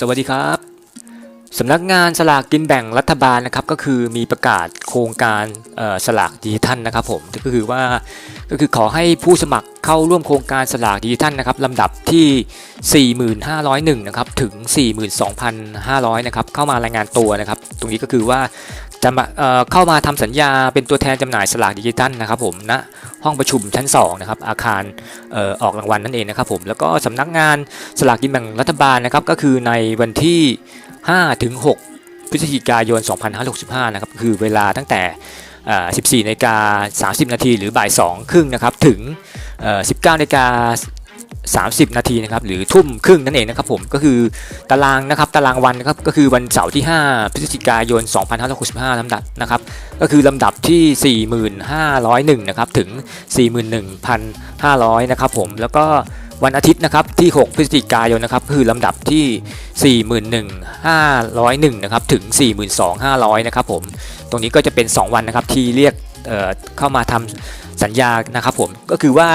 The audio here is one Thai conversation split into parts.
สวัสดีครับสำนักงานสลากกินแบ่งรัฐบาลนะครับก็คือมีประกาศโครงการสลากดิจิทัลนะครับผมก็คือว่าก็คือขอให้ผู้สมัครเข้าร่วมโครงการสลากดิจิทัลนะครับลำดับที่ 4501นะครับถึง 42,500นะครับเข้ามารายงานตัวนะครับ ตรงนี้ก็คือว่า จะมาเเข้ามาทำสัญญาเป็นตัวแทนจำหน่ายสลากดิจิทัลนะครับผมณห้องประชุมชั้น2นะครับอาคารออออกรางวัลนั่นเองนะครับผมแล้วก็สำนักงานสลากกินแบ่งรัฐบาลนะครับก็คือในวันที่5ถึง6พฤศจิกายน 2565 นะครับคือเวลาตั้งแต่14นาฬิกา30 นาทีหรือบ่าย2ครึ่งนะครับถึง 19นาฬิกา 30 นาทีนะครับหรือทุ่มครึ่งนั่นเองนะครับผมก็คือตารางนะครับตารางวันนะครับก็คือวันเสาร์ที่ 5 พฤศจิกายน 2565ลำดับนะครับก็คือลำดับที่ 4501นะครับถึง 41,500นะครับผมแล้วก็วันอาทิตย์นะครับที่ 6 พฤศจิกายนนะครับคือลำดับที่ 41,501นะครับถึง 42,500นะครับผมตรงนี้ก็จะเป็น 2 วันนะครับที่เรียกเเข้ามาทำสัญญานะครับผมก็คือว่า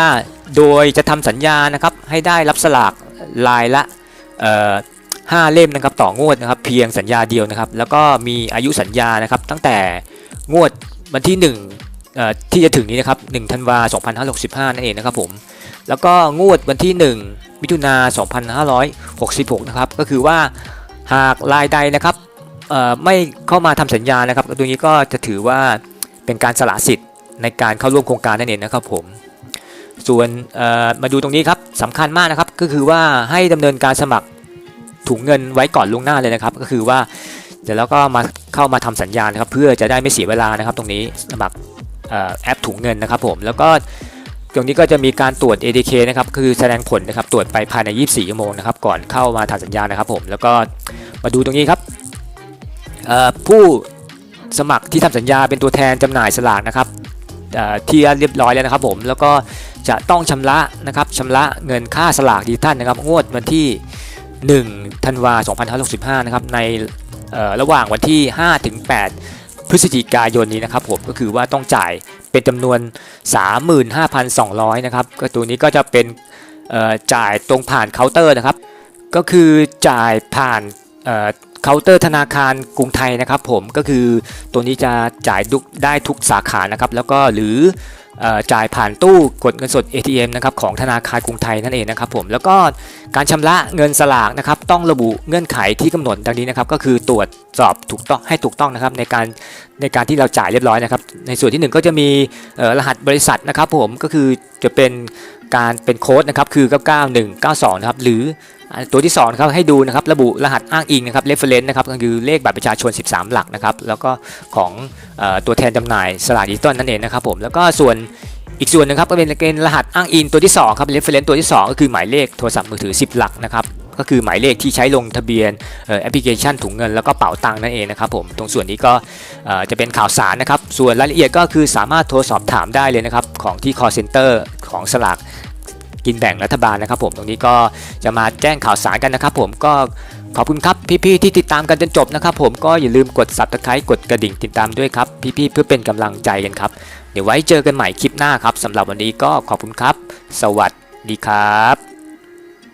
โดยจะทำสัญญานะครับให้ได้รับสลากลายละเอ่อ5เล่มนะครับต่องวดนะครับเพียงสัญญาเดียวนะครับ แล้วก็มีอายุสัญญานะครับตั้งแต่งวดวันที่1ที่จะถึงนี้นะครับ1ธันวา2565 นั่นเองนะครับผมแล้วก็งวดวันที่ 1 มิถุนา2566 นะครับก็คือว่าหากรายใดนะครับไม่เข้ามาทำสัญญานะครับตรงนี้ก็จะถือว่าเป็นการสละสิทธิ์ในการเข้าร่วมโครงการนั่นเองนะครับผม ส่วนมาดูตรงนี้ครับสำคัญมากนะครับก็คือว่าให้ดำเนินการสมัครถุงเงินไว้ก่อนล่วงหน้าเลยนะครับ ก็คือว่าเดี๋ยวแล้วก็มาเข้ามาทำสัญญานะครับ เพื่อจะได้ไม่เสียเวลานะครับ ตรงนี้สมัครอแอปถุงเงินนะครับ ผมแล้วก็ตรงนี้ก็จะมีการตรวจ ADK นะครับคือแสดงผลนะครับตรวจไปภายใน 24 ชั่วโมงนะครับก่อนเข้ามาทำสัญญานะครับผมแล้วก็มาดูตรงนี้ครับผู้สมัครที่ทำสัญญาเป็นตัวแทนจำหน่ายสลากนะครับ ที่เรียบร้อยแล้วนะครับผมแล้วก็จะต้องชำระนะครับชำระเงินค่าสลากดิจิทัลนะครับงวดวันที่ 1 ธันวา2565 นะครับในระหว่างวันที่ 5 ถึง 8 พฤศจิกายนนี้นะครับผมก็คือว่าต้องจ่ายเป็นจำนวน 35,200 นะครับก็ตัวนี้ก็จะเป็นจ่ายตรงผ่านเคาน์เตอร์นะครับ ก็คือจ่ายผ่าน เคาน์เตอร์ธนาคารกรุงไทยนะครับผมก็คือตัวนี้จะจ่ายทุกได้ทุกสาขานะครับแล้วก็หรือจ่ายผ่านตู้กดเงินสด ATM นะครับของธนาคารกรุงไทยนั่นเองนะครับผมแล้วก็การชำระเงินสลากนะครับต้องระบุเงื่อนไขที่กำหนดดังนี้นะครับก็คือตรวจสอบถูกต้องให้ถูกต้องนะครับในการในการที่เราจ่ายเรียบร้อยนะครับในส่วนที่หนึ่งก็จะมีรหัสบริษัทนะครับผมก็คือจะเป็นการเป็นโค้ดนะครับคือ 99192 นะครับหรือ ตัวที่2นะครับให้ดูนะครับระบุรหัสอ้างอิงนะครับ reference นะครับก็คือเลขบัตรประชาชน 13 หลักนะครับแล้วก็ของอตัวแทนจำหน่ายสลากดิจิตอลนั่นเองนะครับผมแล้วก็ส่วนอีกส่วนหนึงครับก็เป็นเป็นรหัสอ้างอิงตัวที่2ครับ reference ตัวที่ 2 ก็คือหมายเลขโทรศัพท์มือถือ 10 หลักนะครับก็คือหมายเลขที่ใช้ลงทะเบียนแอปพลิเคชันถุงเงินแล้วก็เป๋าตังค์นั่นเองนะครับผมตรงส่วนนี้ก็จะเป็นข่าวสารนะครับ ส่วนรายละเอียดก็คือสามารถโทรสอบถามได้เลยนะครับของที่ call center ของสลาก กินแบ่งรัฐบาลนะครับผมตรงนี้ก็จะมาแจ้งข่าวสารกันนะครับผมก็ขอบคุณครับพี่ๆที่ติดตามกันจนจบนะครับผมก็อย่าลืมกด subscribe กดกระดิ่งติดตามด้วยครับพี่ๆเพื่อเป็นกำลังใจกันครับเดี๋ยวไว้เจอกันใหม่คลิปหน้าครับสำหรับวันนี้ก็ขอบคุณครับ สวัสดีครับ